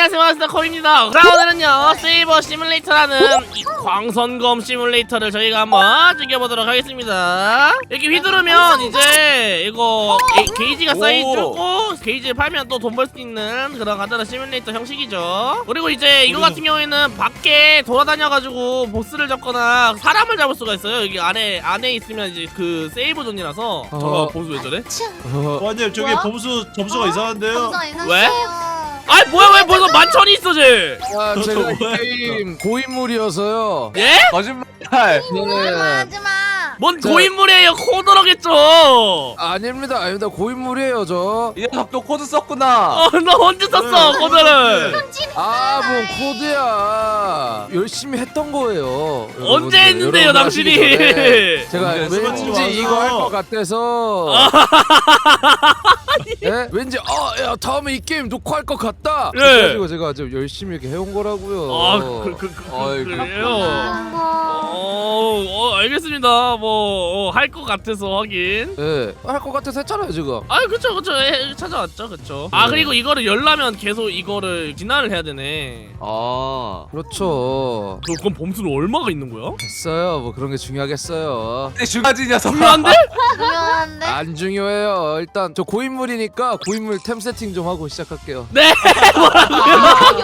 안녕하세요 반갑습니다 코입니다 자 오늘은요 세이버 시뮬레이터라는 이 광선검 시뮬레이터를 저희가 한번 즐겨보도록 하겠습니다 이렇게 휘두르면 이제 이거 게, 게이지가 쌓이고 게이지를 팔면 또 돈 벌 수 있는 그런 간단한 시뮬레이터 형식이죠 그리고 이제 이거 같은 경우에는 밖에 돌아다녀가지고 보스를 잡거나 사람을 잡을 수가 있어요 여기 안에 안에 있으면 이제 그 세이브 존이라서 어. 저거 보스 왜 저래? 어, 보아님 저기 뭐야? 범수 점수가 이상한데요? 점수가 왜? 아이 뭐야 왜 벌써 만천이 있어 쟤 아, 저 제가 이 게임 고인물이어서요. 예? 거짓말. 하지마 하지마. 뭔 저- 고인물이에요 코드러겠죠 아닙니다, 아닙니다. 고인물이에요, 저. 이 녀석도 코드 썼구나. 어너 언제 썼어 네. 코드를 아, 뭔 코드야. 열심히 했던 거예요. 언제 여러분들, 했는데요 여러분 당신이 전에 제가 언제 왠지. 이거 할 것 같아서. 예? 왠지 아, 야, 다음에 이 게임 녹화할 것 같다. 예. 그래가지고 제가 좀 열심히 이렇게 해온 거라고요. 아그 그, 그, 어이, 그래요 그런 거. 어, 어 알겠습니다 뭐할 것 같아서 하긴 예, 할것 같아서 했잖아요, 지금. 아 그쵸 그쵸 예, 찾아왔죠 그쵸 아 네. 그리고 이거를 열려면 계속 이거를 진화를 해야 되네 아. 그렇죠. 그, 그럼 범수는 얼마가 있는 거야? 됐어요. 뭐 그런 게 중요하겠어요. 근데 중가지 녀석. 중요한데? 중요한데. 안 중요해요. 일단 저 고인물이니까 고인물 템 세팅 좀 하고 시작할게요. 네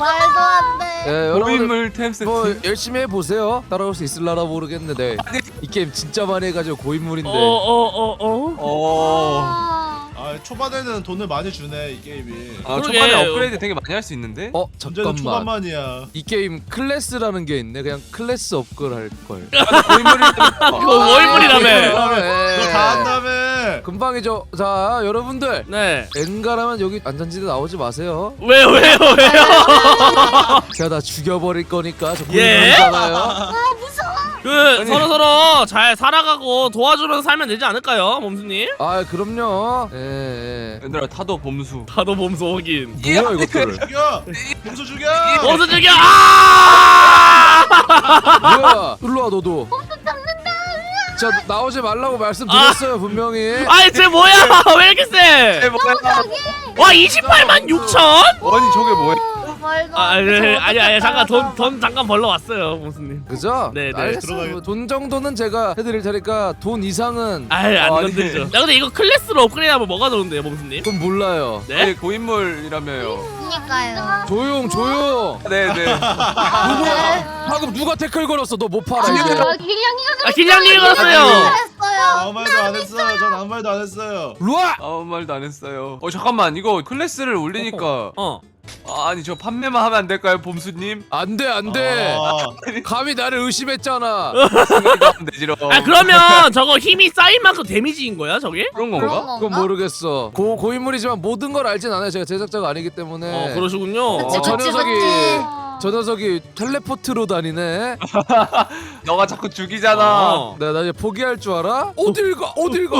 말도 안 돼. 예, 여러분 고인물 템 세트. 뭐 열심히 해 보세요. 따라올 수 있을라나 모르겠는데 이 게임 진짜 많이 해가지고 고인물인데. 어어어어 어. 아. 아 초반에는 돈을 많이 주네 이 게임이 아, 그러게. 초반에 업그레이드 되게 많이 할 수 있는데. 어 문제는 잠깐만. 초반만이야 이 게임 클래스라는 게 있네. 그냥 클래스 업글 할 걸. 고인물이 그거 고인물이라며 그거 다한 예. 다음 에 금방이죠. 자 여러분들 네 엔가라면 여기 안전지대 나오지 마세요. 왜요 왜요 왜요 제가 다 죽여버릴 거니까 저 예? 고인물이잖아요. 그 서로 서로 잘 살아가고 도와주면서 살면 되지 않을까요, 몸수님? 아 그럼요. 예. 예. 얘들아 타도 범수. 다도 몸수 확인. 뭐야 이것들을? 죽여! 범수 죽여! 몸수 죽여! 아! 뭐야? 일로 와 너도. 자 나오지 말라고 말씀드렸어요 분명히. 아이 쟤 뭐야? 왜 이렇게 세? 뭐야? 와 28만 6천? 아니 저게 뭐야? 어, 말도 아 안 돼. 아니 아니 아니 잠깐 돈. 돈 잠깐 벌러 왔어요, 몸수님. 그죠? 네, 네, 알겠어요. 들어가요. 뭐돈 정도는 제가 해드릴 테니까 돈 이상은 아이 안 아니. 건드리죠. 야 근데 이거 클래스로 업그레이드하면 뭐가 좋은데요, 몸수님? 돈 몰라요. 네? 네 고인물이라며요. 그니까요. 조용 조용. 네네. 누가 방금 누가 태클 걸었어? 너 못 팔아 이제. 아 길냥님이 걸었어요. 잘했어요. 아무 말도 안 했어요 전 아무 말도 안 했어요 루아. 아무 말도 안 했어요. 어 잠깐만 이거 클래스를 올리니까 어. 아, 아니 저 판매만 하면 안 될까요, 범수님? 안돼 안돼. 아, 감히 나를 의심했잖아. 아 그러면 저거 힘이 쌓인 만큼 데미지인 거야, 저게? 그런 그런 건가? 건가? 그건 모르겠어. 고 고인물이지만 모든 걸 알진 않아요. 제가 제작자가 아니기 때문에. 어 그러시군요. 그치, 어, 저 그치, 녀석이 그치. 저 녀석이 텔레포트로 다니네. 너가 자꾸 죽이잖아. 어. 내가 나 이제 포기할 줄 알아? 어딜 가? 어딜 가?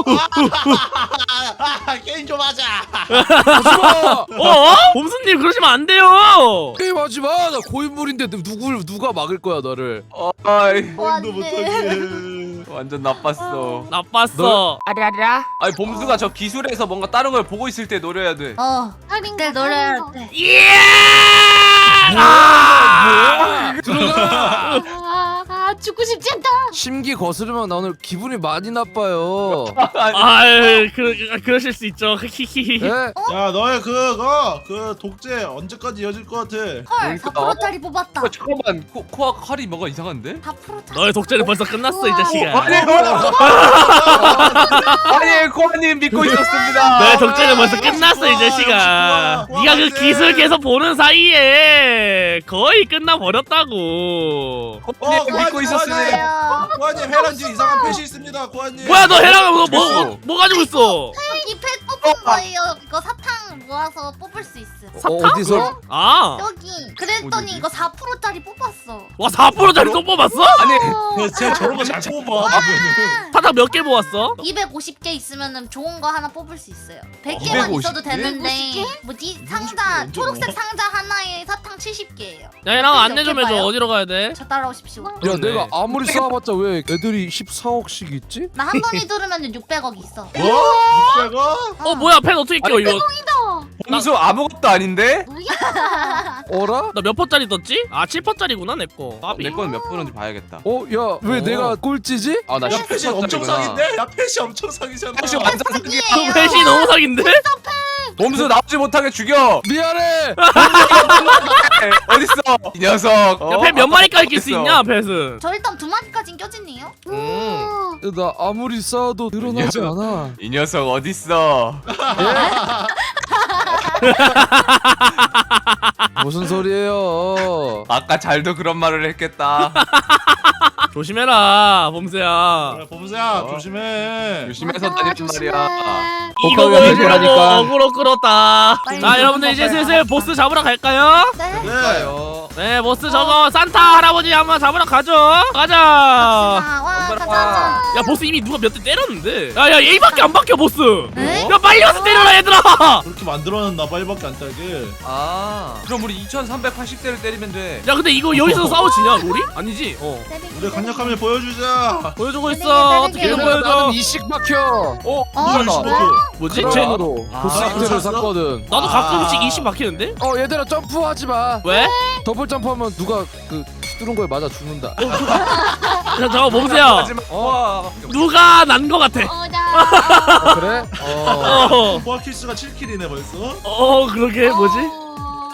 아, 게임 좀 하자 하지마. 어? 봄수님 그러시면 안 돼요. 게임 하지 마. 나 고인물인데 누굴 누가 막을 거야 너를. 어, 아이 돼. 못하게 완전 나빴어. 나빴어. 아라라. 아니 범수가 저 기술에서 뭔가 다른 걸 보고 있을 때 노려야 돼. 어. 그때 노래할 때. 예! 아, 들어가. 아, 아, 죽고 싶지 않다. 심기 거스르면 나 오늘 기분이 많이 나빠요. 아유, 그 그러실 수 있죠. 히히히. 예? 야 너의 그거 그 독재 언제까지 이어질 것 같아 헐, 그러니까. 4%짜리 뽑았다. 어, 잠깐만 코, 코아 칼이 뭐가 이상한데? 4%짜리. 너의 독재는 벌써 끝났어 이 자식아. 아니 아니 코아님 믿고 있었습니다. 너의 독재는 벌써 끝났어 이 자식아. 네가 그? 기술 계속 보는 사이에 거의 끝나 버렸다고. 코아님 어, 믿고 있었습니다. 맞아요. 고아님 해란 뒤 이상한 펫이 있습니다 고아님 뭐야 너 해랑 뭐, 뭐. 뭐, 뭐 가지고 있어? 이펫 뽑은 거예요. 이거 사탕 모아서 뽑을 수 있어. 어, 어디서? 아, 여기. 그랬더니 어디지? 이거 4%짜리 뽑았어. 와 4%짜리 또 뽑았어? 아니 그 제가 저런 거 잘 뽑아 사탕 몇개 모았어? 250개 있으면은 좋은 거 하나 뽑을 수 있어요. 100개만 250 있어도 개? 되는데 250개? 뭐지? 250개 상자 언제 초록색? 상자 하나에 사탕 70개예요. 야 얘랑 안내 좀 해줘 어디로 가야 돼? 저 따라오십시오. 야 그러네. 내가 아무리 쌓아봤자 왜 애들이 14억씩 있지? 나 한 번이 들으면 600억 있어. 뭐? 600원? 어 뭐야 펜 어떻게 끼워 이거 범수 아무것도 아닌데? 뭐야? 어라? 나 몇 퍼짜리 떴지? 아 7퍼짜리구나 내거 까비 내건몇 번인지 봐야겠다. 어? 야 왜 어. 내가 꼴찌지? 아 나 야 패시 엄청 상인데? 야 패시 엄청 상이잖아 패시 완전 상이야. 사기예요. 펜이 너무 사기인데? 범수 나오지 못하게 죽여. 미안해! 어딨어? 이 녀석. 어? 야펜 몇 마리까지 낄 수 어딨어? 있냐 펫은 저 일단 두 마리까진 껴지네요. 음. 야, 나 아무리 쌓아도 늘어나지 않아 이 녀석 어딨어? 무슨 소리예요 아까 잘도 그런 말을 했겠다. 조심해라 범수야 그래 범수야 어. 조심해 조심해서 다니는 말이야. 이거 되라니까. 어그로 끌었다 빨리 자 여러분들 이제 슬슬 보스 잡으러 갈까요? 네. 네. 네 보스 저거 산타 할아버지 한번 잡으러 가죠 가자 아, 와, 엄마라. 가자. 야 보스 이미 누가 몇 대 때렸는데 야야 A밖에 안 박혀 보스 네? 야 빨리 와서 때려라 얘들아 그렇게 만들어놨나 빨리밖에 안 딸게 아 그럼 우리 2,380대를 때리면 돼. 야 근데 이거 여기서 싸워지냐 우리? 아니지? 어 우리 강력함을 보여주자 보여주고 때리게, 있어 때리게. 어떻게든 얘들아 나는 보여줘 이식 박혀 어? 어, 뭐야. 뭐지? 쟤 크라운으로 아, 보스 히트를 샀어? 샀거든 나도 아. 가끔씩 20 박히는데? 어 얘들아 점프하지 마 왜? 더블 점프하면 누가 그 뚫은 거에 맞아 죽는다 야 잠깐 범수야 하지마. 와. 누가 난 거 같아 어다. 어, 그래? 어 어, 포아키스가 7킬이네 벌써 어 그러게 뭐지? 어.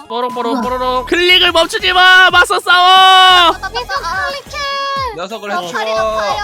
뽀로뽀로 뽀로로 클릭을 멈추지 마 맞서 싸워 계속 클릭해. 녀석을 어, 팔이 해쳐. 아파요.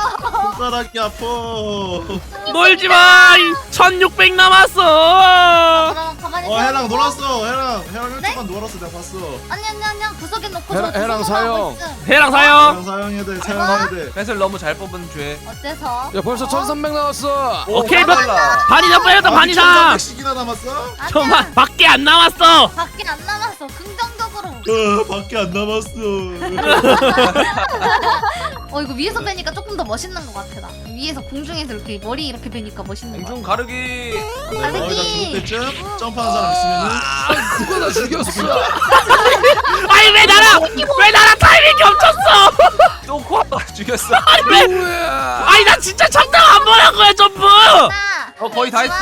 손가락이 아파 놀지 마 1600 남았어 그럼 가만히 어. 해랑 놀았어 해랑 해랑 네? 1초간 놀았어 내가 봤어 아니 아니 아니 구석에 놓고 해랑- 저 해랑. 하고 있음. 해랑 사요 해랑 사용해야 돼 사용해야 돼 뱃을 너무 잘 뽑은 죄. 어때서? 야 벌써 1300 나왔어 오케이, 빨라. 반이 더 빼렸다 반 이 상 1300씩이나 남았어? 저만 밖에 안 남았어 밖에 안 남았어. 긍정적으로. 어 밖에 안 남았어 어 이거 위에서 빼니까 조금 더 멋있는 것 같아 나. 위에서 공중에서 이렇게 머리 이렇게 빼니까 멋있는 것. 공중 가르기. 네, 거의 다 죽을 때쯤 점프하는 사람 있으면은 누가 나 죽였어 아니 왜 나랑 왜 나랑 타이밍 겹쳤어 또 코아 죽였어. 아니 왜 아니 나 진짜 장난 안 보는 거야 점프 나. 어, 거의 다 했어.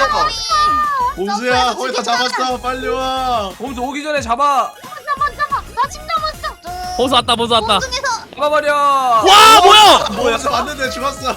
봄수야 거의 다 잡았어 빨리 와 범수 오기 전에 잡아. 잠깐 잠깐. 아직 남았어. 보스 왔다 보스 왔다 공중에서 잡아버려. 와 뭐야 뭐야 맞는데 죽었어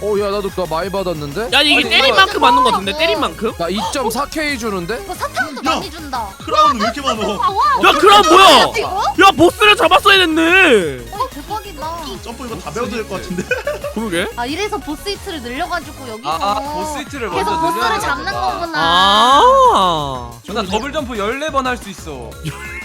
어 야 나도 나 많이 받았는데? 야 이게 때린 만큼 맞는 거 같은데 때린 만큼? 나 2.4K 주는데? 이거 사탕도 야. 많이 준다. 크라운 왜 이렇게 많어 아 와. 야 그럼 뭐야 이거? 야 보스를 잡았어야 됐네 어 대박이다. 점프 이거 다 배워도 될 것 같은데 그러게 아 이래서 보스 히트를 늘려가지고 여기서 아, 아 보스 히트를 먼저 계속 보스를 늘려야 잡는 되는구나. 거구나. 아나 더블 점프 14번 할 수 있어.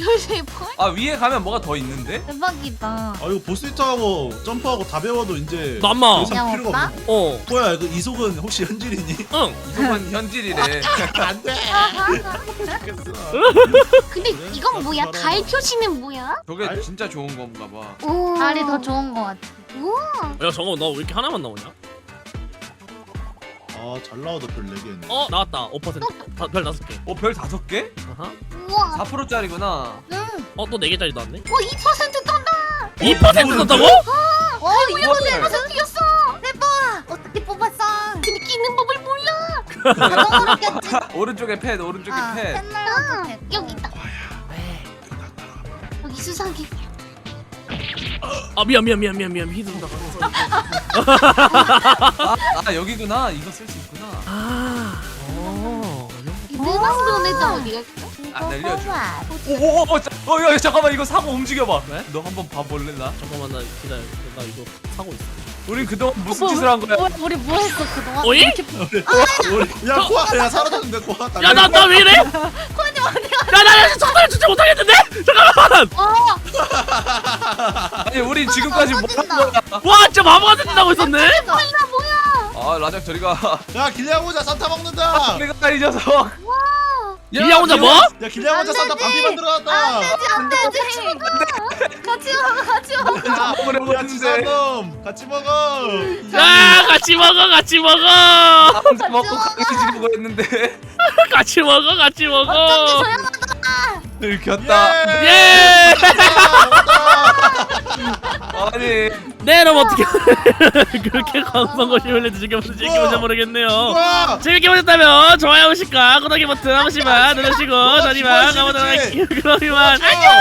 열심히 볼. 아 위에 가면 뭐가 더 있는데? 대박이다. 아 이거 보스 히트하고 점프하고 다 배워도 이제 남마 더 이상 그냥 필요가 없나? 없는 어 뭐야 그 이속은 혹시 현질이니? 응. 이동은 현질이래. 안돼 근데 그래? 이건 뭐야? 나도 달 표시는 뭐야? 저게 알? 진짜 좋은 건가 봐. 오. 달이 더 좋은 것 같아. 우와. 야 잠깐만 나왜 이렇게 하나만 나오냐? 아 잘 나와도 별 4개 했네 어 나왔다 5%별 5개 어 별 다섯 개? 아하. 우와. 4%짜리구나. 응. 어또 4개짜리 나왔네 오, 2% 떤다. 2% 넣었다고? 어 이거 이거를. 대박 뛰었어. 대박. 어떻게 뽑았어? 근데 끼는 법을 몰라. 자동으로 꼈지. 오른쪽에 팻, 오른쪽에 아, 팻. 펜날라도 돼. 여기 있다. 여기 수상해. 아 미안 미안 미안 미안 미안 휘둘다 아, 아 여기구나. 이거 쓸 수 있구나. 아 어. 느바스 애들 어디 갈까? 안 날려줘. 오오오 어, 자- 어, 야, 잠깐만 이거 사고 움직여봐. 왜? 너 한번 봐볼래 나? 잠깐만 나 기다려 나 이거 사고 있어 우린 그동안 무슨 짓을 한 거야? 뭐, 우리 뭐 했어 그동안? 어이? 이렇게 우리 야 코아 야 사라졌는데 코아 야 나 나 왜 이래? 야나 속도를 주지 못하겠는데? 잠깐만 어 아니 우린 지금까지 뭐 한 거야? 와 진짜 바보 같은 짓 하고 있었네 아 라장 저리가. 야 길냥 혼자 산타 먹는다 우리가 이 녀석. 길냥 혼자 뭐? 야 길냥 혼자 산타 반피 만들어 놨다. 안되지 안되지 같이 먹어 같이 먹어 야 오래 야 먹었는데. 지사놈 같이 먹어. 야 같이 먹어 같이 먹어. 나 혼자 먹고 강해지려고 했는데. 같이 먹어 같이 어쩐지 먹어 조용하다. 들켰다. 예! 아니. 네 여러분 어떻게 그렇게 광선거 시뮬레이터 즐겨보는지 즐겨보자 모르겠네요. 와. 재밌게 보셨다면 좋아요, 구독과 구독이 버튼 한 번씩만 누르시고 저희만 가보도록 할게요 그럼 이만 안녕